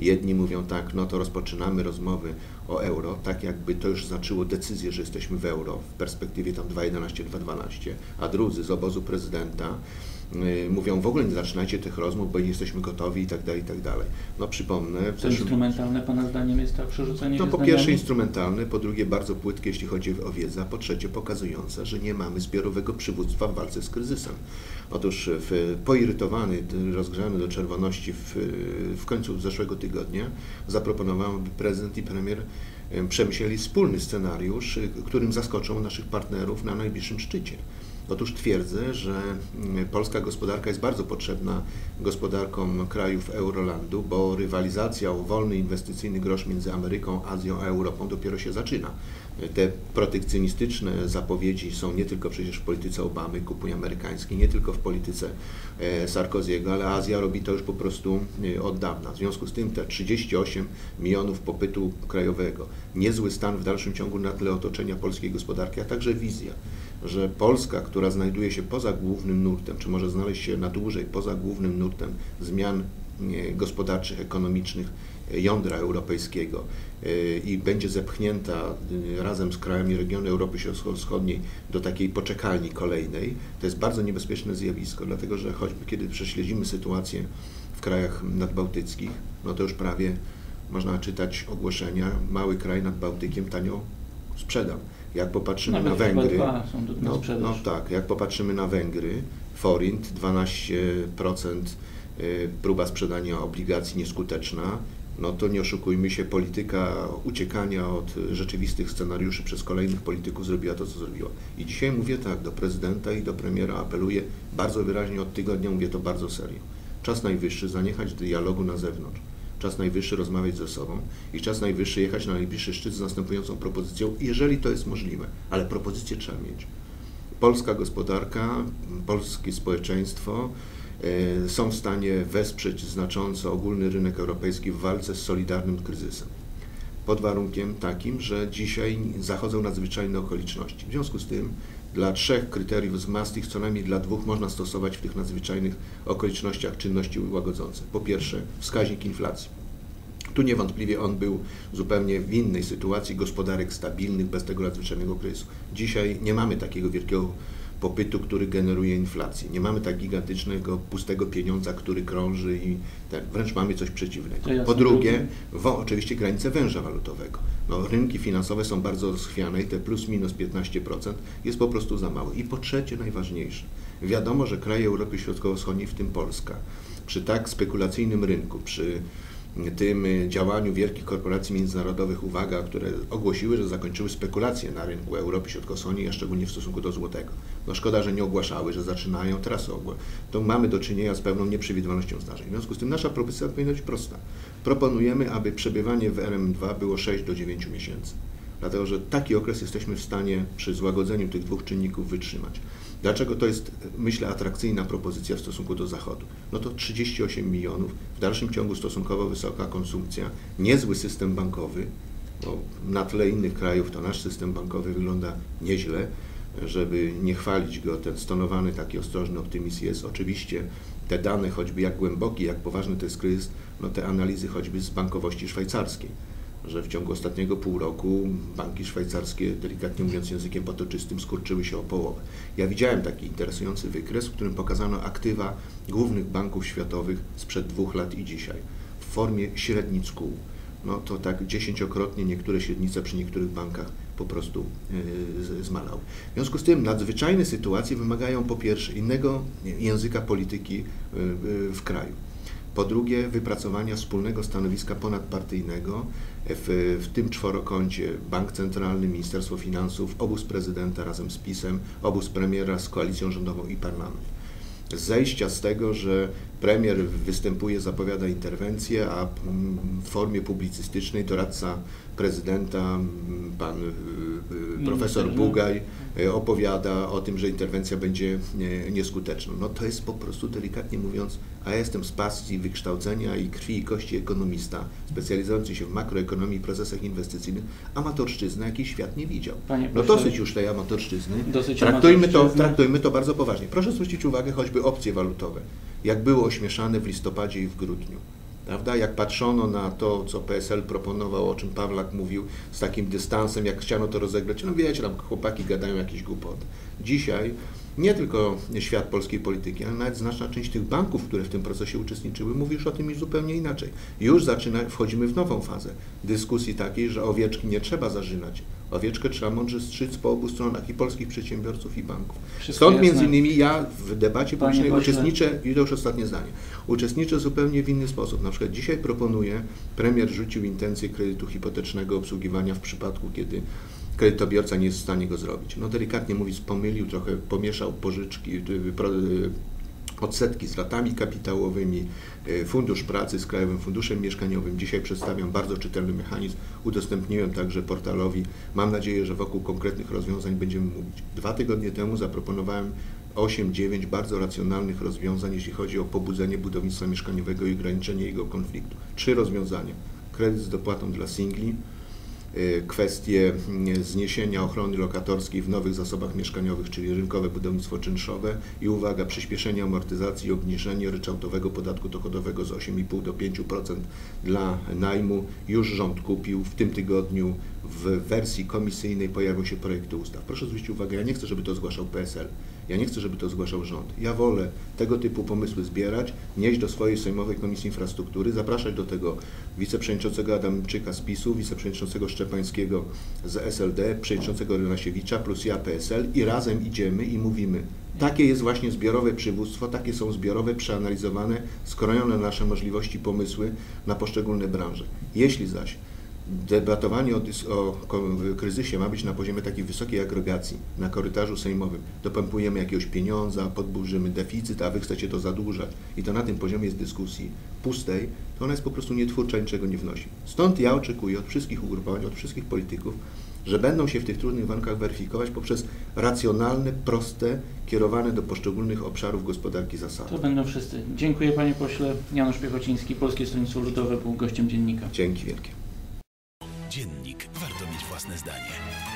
Jedni mówią tak, no to rozpoczynamy rozmowy o euro, tak jakby to już znaczyło decyzję, że jesteśmy w euro w perspektywie tam 2.11-2.12, a drudzy z obozu prezydenta mówią w ogóle nie zaczynajcie tych rozmów, bo nie jesteśmy gotowi i tak dalej, i tak dalej. No przypomnę... To instrumentalne Pana zdaniem jest to przerzucenie No po pierwsze instrumentalne, po drugie bardzo płytkie, jeśli chodzi o wiedzę, a po trzecie pokazujące, że nie mamy zbiorowego przywództwa w walce z kryzysem. Otóż w, poirytowany, rozgrzany do czerwoności w, w końcu zeszłego tygodnia zaproponowałem, by prezydent i premier przemyśleli wspólny scenariusz, którym zaskoczą naszych partnerów na najbliższym szczycie. Otóż twierdzę, że mm, polska gospodarka jest bardzo potrzebna gospodarkom krajów Eurolandu, bo rywalizacja o wolny inwestycyjny grosz między Ameryką, Azją a Europą dopiero się zaczyna. Te protekcjonistyczne zapowiedzi są nie tylko przecież w polityce Obamy, kupuj amerykańskiej, nie tylko w polityce e, Sarkoziego, ale Azja robi to już po prostu e, od dawna. W związku z tym te 38 milionów popytu krajowego, niezły stan w dalszym ciągu na tle otoczenia polskiej gospodarki, a także wizja że Polska, która znajduje się poza głównym nurtem, czy może znaleźć się na dłużej poza głównym nurtem zmian gospodarczych, ekonomicznych e, jądra europejskiego e, i będzie zepchnięta e, razem z krajami regionu Europy Środkowo-Wschodniej do takiej poczekalni kolejnej, to jest bardzo niebezpieczne zjawisko, dlatego że choćby kiedy prześledzimy sytuację w krajach nadbałtyckich, no to już prawie można czytać ogłoszenia, mały kraj nad Bałtykiem tanio sprzedam. Jak popatrzymy Nawet na Węgry, no, no tak, jak popatrzymy na Węgry, forint 12% y, próba sprzedania obligacji nieskuteczna, no to nie oszukujmy się, polityka uciekania od rzeczywistych scenariuszy przez kolejnych polityków zrobiła to, co zrobiła. I dzisiaj mówię tak, do prezydenta i do premiera apeluję bardzo wyraźnie od tygodnia, mówię to bardzo serio. Czas najwyższy zaniechać dialogu na zewnątrz czas najwyższy rozmawiać ze sobą i czas najwyższy jechać na najbliższy szczyt z następującą propozycją, jeżeli to jest możliwe, ale propozycję trzeba mieć. Polska gospodarka, polskie społeczeństwo e, są w stanie wesprzeć znacząco ogólny rynek europejski w walce z solidarnym kryzysem. Pod warunkiem takim, że dzisiaj zachodzą nadzwyczajne okoliczności. W związku z tym dla trzech kryteriów z Maastricht, co najmniej dla dwóch można stosować w tych nadzwyczajnych okolicznościach czynności łagodzące. Po pierwsze, wskaźnik inflacji. Tu niewątpliwie on był zupełnie w innej sytuacji gospodarek stabilnych, bez tego nadzwyczajnego kryzysu. Dzisiaj nie mamy takiego wielkiego popytu, który generuje inflację. Nie mamy tak gigantycznego, pustego pieniądza, który krąży i tak, wręcz mamy coś przeciwnego. Po drugie, wo, oczywiście granice węża walutowego. No, rynki finansowe są bardzo schwiane i te plus minus 15% jest po prostu za mało. I po trzecie, najważniejsze, wiadomo, że kraje Europy Środkowo-Wschodniej, w tym Polska, przy tak spekulacyjnym rynku, przy tym działaniu wielkich korporacji międzynarodowych, uwaga, które ogłosiły, że zakończyły spekulacje na rynku Europy Środkowo-Wschodniej, a szczególnie w stosunku do złotego. No szkoda, że nie ogłaszały, że zaczynają, teraz ogłos. To mamy do czynienia z pewną nieprzewidywalnością zdarzeń. W związku z tym nasza propozycja powinna być prosta. Proponujemy, aby przebywanie w RM2 było 6 do 9 miesięcy. Dlatego, że taki okres jesteśmy w stanie przy złagodzeniu tych dwóch czynników wytrzymać. Dlaczego to jest, myślę, atrakcyjna propozycja w stosunku do Zachodu? No to 38 milionów, w dalszym ciągu stosunkowo wysoka konsumpcja, niezły system bankowy, bo na tle innych krajów to nasz system bankowy wygląda nieźle, żeby nie chwalić go, ten stonowany taki ostrożny optymizm jest. Oczywiście te dane, choćby jak głęboki, jak poważny to jest kryzys, no te analizy choćby z bankowości szwajcarskiej że w ciągu ostatniego pół roku banki szwajcarskie, delikatnie mówiąc językiem potoczystym, skurczyły się o połowę. Ja widziałem taki interesujący wykres, w którym pokazano aktywa głównych banków światowych sprzed dwóch lat i dzisiaj w formie średnic kół. No to tak dziesięciokrotnie niektóre średnice przy niektórych bankach po prostu yy, zmalały. W związku z tym nadzwyczajne sytuacje wymagają po pierwsze innego języka polityki yy, yy, w kraju. Po drugie, wypracowania wspólnego stanowiska ponadpartyjnego w, w tym czworokącie Bank Centralny, Ministerstwo Finansów, obóz prezydenta razem z PiSem, obóz premiera z koalicją rządową i parlament. Zejścia z tego, że premier występuje, zapowiada interwencję, a w formie publicystycznej doradca prezydenta, pan profesor Bugaj, y, opowiada o tym, że interwencja będzie nieskuteczna. No to jest po prostu delikatnie mówiąc, a ja jestem z pasji, wykształcenia i krwi i kości ekonomista, specjalizujący się w makroekonomii i procesach inwestycyjnych, amatorszczyzny, jakiej świat nie widział. Panie no dosyć już tej amatorszczyzny. Traktujmy, to, traktujmy to bardzo poważnie. Proszę zwrócić uwagę choćby opcje walutowe, jak było ośmieszane w listopadzie i w grudniu Prawda? Jak patrzono na to, co PSL proponował, o czym Pawlak mówił, z takim dystansem, jak chciano to rozegrać, no wiecie, tam chłopaki gadają jakieś głupoty. Dzisiaj nie tylko świat polskiej polityki, ale nawet znaczna część tych banków, które w tym procesie uczestniczyły, mówi już o tym już zupełnie inaczej. Już zaczyna, wchodzimy w nową fazę dyskusji takiej, że owieczki nie trzeba zarzynać. Owieczkę trzeba mądrze strzyc po obu stronach i polskich przedsiębiorców i banków. Wszystko Stąd między innymi ja w debacie Panie publicznej uczestniczę, i to już ostatnie zdanie, uczestniczę zupełnie w inny sposób. Na przykład dzisiaj proponuję, premier rzucił intencję kredytu hipotecznego obsługiwania w przypadku, kiedy kredytobiorca nie jest w stanie go zrobić. No delikatnie mówiąc, pomylił trochę, pomieszał pożyczki, y, pro- y, odsetki z ratami kapitałowymi, y, fundusz pracy z Krajowym Funduszem Mieszkaniowym. Dzisiaj przedstawiam bardzo czytelny mechanizm, udostępniłem także portalowi. Mam nadzieję, że wokół konkretnych rozwiązań będziemy mówić. Dwa tygodnie temu zaproponowałem 8-9 bardzo racjonalnych rozwiązań, jeśli chodzi o pobudzenie budownictwa mieszkaniowego i ograniczenie jego konfliktu. Trzy rozwiązania. Kredyt z dopłatą dla singli, y, kwestie mm, zniesienia ochrony lokatorskiej w nowych zasobach mieszkaniowych, czyli rynkowe budownictwo czynszowe i uwaga, przyspieszenie amortyzacji i obniżenie ryczałtowego podatku dochodowego z 8,5 do 5% dla najmu. Już rząd kupił w tym tygodniu w wersji komisyjnej pojawią się projekty ustaw. Proszę zwrócić uwagę, ja nie chcę, żeby to zgłaszał PSL. Ja nie chcę, żeby to zgłaszał rząd. Ja wolę tego typu pomysły zbierać, nieść do swojej Sejmowej Komisji Infrastruktury, zapraszać do tego wiceprzewodniczącego Adamczyka z PiSu, wiceprzewodniczącego Szczepańskiego z SLD, przewodniczącego Renasiewicza plus ja PSL i razem idziemy i mówimy, takie jest właśnie zbiorowe przywództwo, takie są zbiorowe, przeanalizowane, skrojone nasze możliwości, pomysły na poszczególne branże. Jeśli zaś debatowanie o, o kryzysie ma być na poziomie takiej wysokiej agregacji, na korytarzu sejmowym, dopompujemy jakiegoś pieniądza, podburzymy deficyt, a wy chcecie to zadłużać i to na tym poziomie jest dyskusji pustej, to ona jest po prostu nietwórcza, niczego nie wnosi. Stąd ja oczekuję od wszystkich ugrupowań, od wszystkich polityków, że będą się w tych trudnych warunkach weryfikować poprzez racjonalne, proste, kierowane do poszczególnych obszarów gospodarki zasady. To będą wszyscy. Dziękuję panie pośle. Janusz Piechociński, Polskie Stronnictwo Ludowe był gościem dziennika. Dzięki wielkie. Warto mieć własne zdanie.